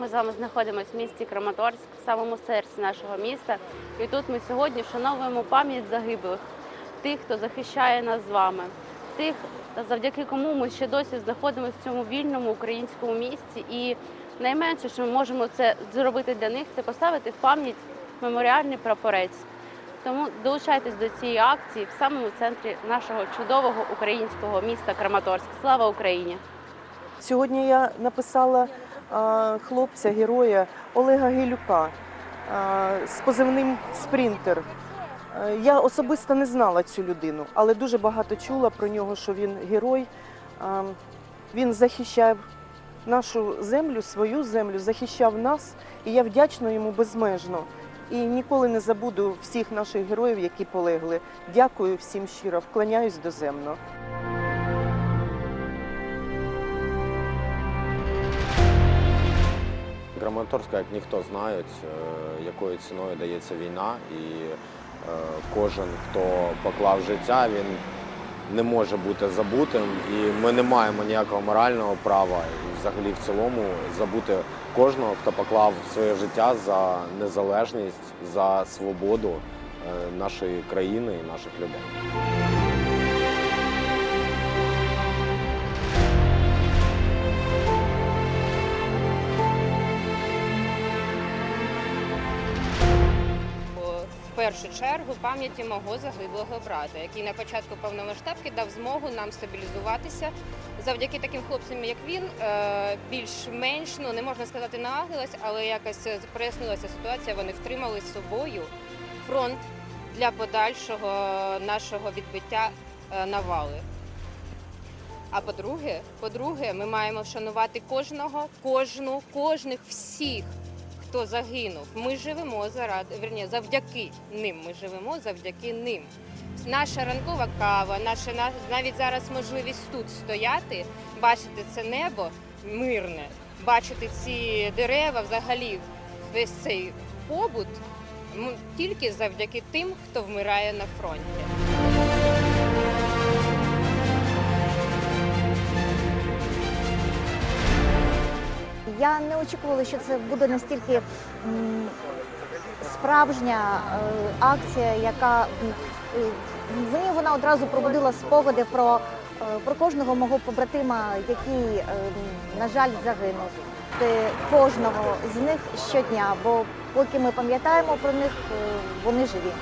Ми з вами знаходимося в місті Краматорськ, в самому серці нашого міста. І тут ми сьогодні вшановуємо пам'ять загиблих, тих, хто захищає нас з вами, тих, завдяки кому ми ще досі знаходимося в цьому вільному українському місті. І найменше, що ми можемо це зробити для них, це поставити в пам'ять меморіальний прапорець. Тому долучайтесь до цієї акції в самому центрі нашого чудового українського міста Краматорськ. Слава Україні! Сьогодні я написала хлопця, героя Олега Гелюка з позивним Спринтер. Я особисто не знала цю людину, але дуже багато чула про нього, що він герой. Він захищав нашу землю, свою землю, захищав нас, і я вдячна йому безмежно. І ніколи не забуду всіх наших героїв, які полегли. Дякую всім щиро, вклоняюсь доземно. Краматорська, як ніхто знають, е, якою ціною дається війна, і е, кожен, хто поклав життя, він не може бути забутим. І ми не маємо ніякого морального права і взагалі в цілому забути кожного, хто поклав своє життя за незалежність, за свободу е, нашої країни і наших людей. Першу чергу пам'яті мого загиблого брата, який на початку повномасштабки дав змогу нам стабілізуватися. Завдяки таким хлопцям, як він, е, більш-менш ну не можна сказати налагилась, але якось прояснилася ситуація. Вони втримали з собою фронт для подальшого нашого відбиття е, навали. А по-друге, по-друге, ми маємо вшанувати кожного, кожну, кожних всіх, хто загинув. Ми живемо заради верні, завдяки ним. Ми живемо завдяки ним. Наша ранкова кава, наша на- навіть зараз можливість тут стояти, бачити це небо мирне, бачити ці дерева, взагалі весь цей побут тільки завдяки тим, хто вмирає на фронті. Я не очікувала, що це буде настільки справжня е, акція, яка е, мені вона одразу пробудила спогади про, е, про кожного мого побратима, який, на жаль, загинув. Кожного з них щодня, бо поки ми пам'ятаємо про них, вони живі.